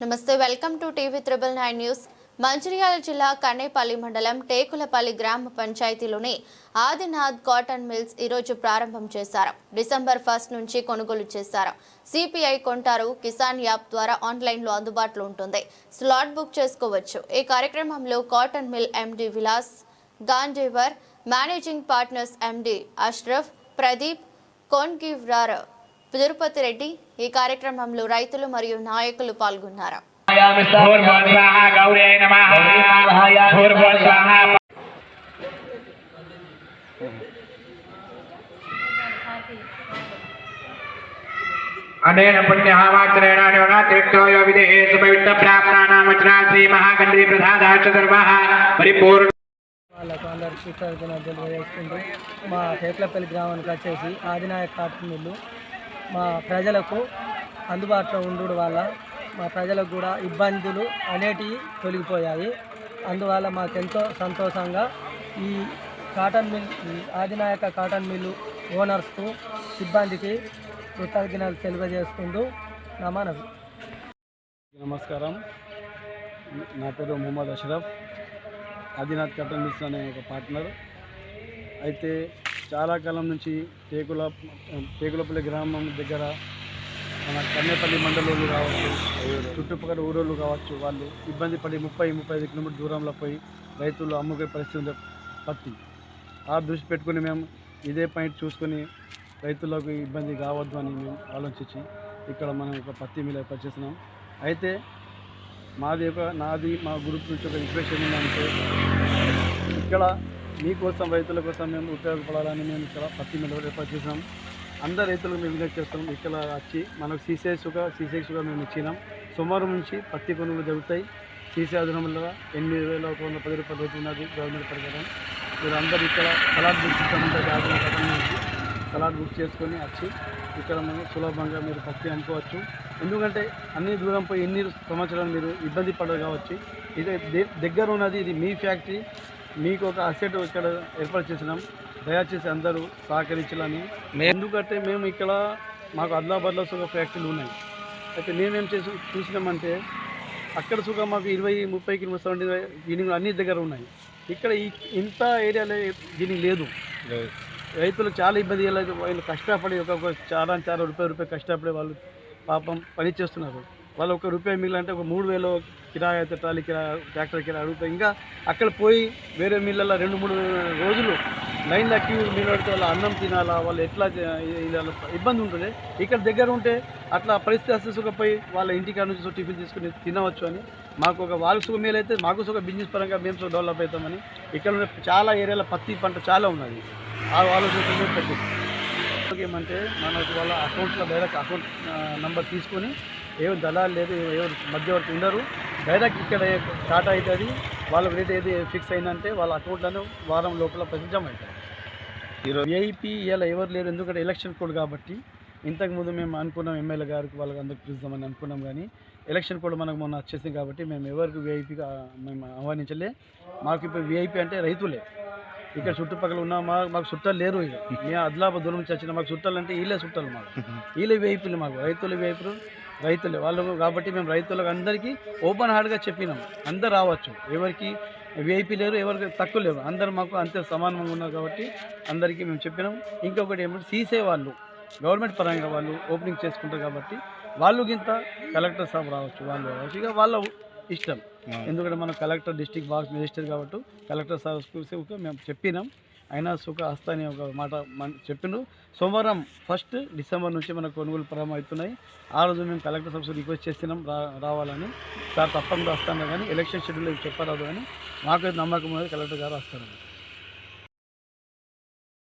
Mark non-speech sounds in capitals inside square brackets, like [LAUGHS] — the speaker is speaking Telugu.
నమస్తే welcome to TV triple nine news. Mancherial జిల్లా కన్నేపల్లి మండలం టేకులపల్లి గ్రామ పంచాయతీలోని ఆదినాథ్ కాటన్ మిల్స్ ఈరోజు ప్రారంభం చేశారు. డిసెంబర్ ఫస్ట్ నుంచి కొనుగోలు చేశారు. సిపిఐ కొంటారు కిసాన్ యాప్ ద్వారా ఆన్లైన్లో అందుబాటులో ఉంటుంది. స్లాట్ బుక్ చేసుకోవచ్చు. ఈ కార్యక్రమంలో cotton mill MD Vilas గాంధీవర్ managing partners MD Ashraf Pradeep కోన్గివ్రార్ Tirupati Reddy ఈ కార్యక్రమంలో రైతులు మరియు నాయకులు పాల్గొన్నారు. అనేన పుణ్యహామాచరేణ నివగాత్రిక్తో యో విదేహే సుపవిత్ర ప్రాప్తానామచనా శ్రీ మహాగంధీ ప్రధాదాచ సర్వః పరిపూర్ణ వాళ్ళకు అందరికి కృతజ్ఞతలు తెలియజేసుకుంటూ మా తేట్లపల్లి గ్రామానికి వచ్చేసి ఆదినాయక కాటన్ మిల్లు. మా ప్రజలకు అందుబాటులో ఉండడం వల్ల మా ప్రజలకు కూడా ఇబ్బందులు అనేటివి తొలగిపోయాయి. అందువల్ల మాకెంతో సంతోషంగా ఈ కాటన్ మిల్ ఈ ఆదినాయక కాటన్ మిల్లు ఓనర్స్కు సిబ్బందికి కృతజ్ఞతలు తెలియజేసుకుంటూ నా మనవి. నమస్కారం. నా పేరు మొహమ్మద్ అషరఫ్. ఆదినాథ్ కాటన్ మిల్స్ అనే ఒక పార్ట్నర్. అయితే చాలా కాలం నుంచి టేకుల టేకులపల్లి గ్రామం దగ్గర మన కన్నేపల్లి మండలంలో కావచ్చు చుట్టుపక్కల ఊరోళ్ళు కావచ్చు వాళ్ళు ఇబ్బంది పడి ముప్పై ముప్పై ఐదు కిలోమీటర్ దూరంలో పోయి రైతులు అమ్ముకునే పరిస్థితి ఉంది. పత్తి. ఆ దృష్టి పెట్టుకుని మేము ఇదే పాయింట్ చూసుకొని రైతులకు ఇబ్బంది కావద్దు అని మేము ఆలోచించి ఇక్కడ మనం ఒక పత్తి మిల్ ఏర్పాటు చేస్తున్నాం అయితే మాది ఒక నాది మా గ్రూప్ నుంచి ఒక రిక్వెస్ట్ ఏంటంటే ఇక్కడ మీకోసం రైతుల కోసం మేము ఉపయోగపడాలని మేము ఇక్కడ పత్తి నెల ఏర్పాటు చేసాం అందరు రైతులకు మేము విజ్ఞప్తి చేస్తాం ఇక్కడ వచ్చి మనకు సీసీఐస్గా సీసీఐస్గా మేము ఇచ్చినాం. సోమవారం నుంచి పత్తి కొనుగోలు జరుగుతాయి. సీసీ అధనం ఎనిమిది వేల ఒక వంద పది రూపాయలు రేటు ఉన్నది గవర్నమెంట్ ప్రకారం. మీరు అందరు ఇక్కడ సలాడ్ బుక్ సిస్టమ్ నుంచి సలాడ్ బుక్ చేసుకొని వచ్చి ఇక్కడ మనం సులభంగా మీరు పత్తి అమ్ముకోవచ్చు. ఎందుకంటే అన్ని దూరం పోయి ఎన్ని సంవత్సరాలు మీరు ఇబ్బంది పడదు కావచ్చు ఇది దే- దగ్గర ఉన్నది ఇది మీ ఫ్యాక్టరీ. మీకు ఒక అసెట్ ఇక్కడ ఏర్పాటు చేసినాం. దయచేసి అందరూ సహకరించాలని. ఎందుకంటే మేము ఇక్కడ మాకు ఆదిలాబాద్లో సుగ ఫ్యాక్టరీలు ఉన్నాయి. అయితే మేమేం చేసి చూసినామంటే అక్కడ సుగ మాకు ఇరవై ముప్పై కిలోమీటర్ సెవెంటీ దీనికి అన్ని దగ్గర ఉన్నాయి. ఇక్కడ ఈ ఇంత ఏరియాలో దీనికి లేదు. రైతులు చాలా ఇబ్బంది వాళ్ళు కష్టపడి ఒక ఒక చాలా చాలా రూపాయి రూపాయి కష్టపడి వాళ్ళు పాపం పని చేస్తున్నారు. వాళ్ళు ఒక రూపాయి మిగిలిన ఒక మూడు వేలు కిరాయి అయితే ట్రాలీ కిరాయి ట్రాక్టర్ కిరాయి అడుగుతాయి ఇంకా అక్కడ పోయి వేరే మిల్లల్లో రెండు మూడు రోజులు లైన్లో క్యూ నిలబడితే వాళ్ళ అన్నం తినాలా వాళ్ళు ఎట్లా ఇబ్బంది ఉంటుంది. ఇక్కడ దగ్గర ఉంటే అట్లా పరిస్థితి అసలుకపోయి వాళ్ళ ఇంటికాడ నుంచి టిఫిన్ తీసుకుని తినవచ్చు అని. మాకు ఒక వాళ్ళ సుఖ మేలు మేలైతే మాకు సుఖ బిజినెస్ పరంగా మేము సుఖ డెవలప్ అవుతామని. ఇక్కడ ఉన్న చాలా ఏరియాలో పత్తి పంట చాలా ఉన్నది. ఆ ఆలోచన పెట్టి ఏమంటే మనకు వాళ్ళ అకౌంట్లో డైరెక్ట్ అకౌంట్ నెంబర్ తీసుకొని ఎవరు దళాలు లేదు ఎవరు మధ్యవర్తి ఉండరు. డైరెక్ట్ ఇక్కడ స్టార్ట్ అవుతుంది వాళ్ళకి రేట్ ఏది ఫిక్స్ అయిందంటే వాళ్ళ అకౌంట్లను వారం లోపల జమ అవుతాయి. విఐపి ఇలా ఎవరు లేరు ఎందుకంటే ఎలక్షన్ కోడ్ కాబట్టి ఇంతకుముందు మేము అనుకున్నాం ఎమ్మెల్యే గారికి వాళ్ళకి అందరికి పిలుస్తామని అనుకున్నాం కానీ ఎలక్షన్ కోడ్ మనకు మొన్న వచ్చేసింది కాబట్టి మేము ఎవరికి విఐపిగా మేము ఆహ్వానించలే. మాకు ఇప్పుడు విఐపి అంటే రైతులే. ఇక్కడ చుట్టుపక్కల ఉన్న మా మాకు చుట్టాలు లేరు ఇక. మేము ఆదిలాబాద్ దూరం నుంచి వచ్చిన మాకు చుట్టాలు అంటే వీళ్ళే చుట్టాలు మాకు. [LAUGHS] వీళ్ళే వేయిపులు మాకు రైతులు వేయిపులు రైతులే. వాళ్ళు కాబట్టి మేము రైతులకు అందరికీ ఓపెన్ హార్ట్గా చెప్పినాం. అందరు రావచ్చు. ఎవరికి విఐపి లేరు ఎవరికి తక్కువ లేరు అందరు మాకు అంతే సమానంగా ఉన్నారు కాబట్టి అందరికీ మేము చెప్పినాం. ఇంకొకటి ఏమంటే సీసే వాళ్ళు గవర్నమెంట్ పరంగా వాళ్ళు ఓపెనింగ్ చేసుకుంటారు కాబట్టి వాళ్ళు గింత కలెక్టర్ సాబ్ రావచ్చు. వాళ్ళు రావచ్చు. ఇక వాళ్ళ ఇష్టం. ఎందుకంటే మనం కలెక్టర్ డిస్టిక్ బాక్స్ మినిస్టర్ కాబట్టి కలెక్టర్ సార్ చూసి మేము చెప్పినాం. అయినా సుఖ హస్త అని ఒక మాట మన చెప్పిండు. సోమవారం ఫస్ట్ డిసెంబర్ నుంచి మనకు కొనుగోలు ప్రారంభం అవుతున్నాయి ఆ రోజు మేము కలెక్టర్ సార్ రిక్వెస్ట్ చేస్తున్నాం రా రావాలని. సార్ తప్పకుండా వస్తాను కానీ ఎలక్షన్ షెడ్యూల్ చెప్పరాదు కానీ మాకు నమ్మకం అనేది కలెక్టర్ గారు వస్తారు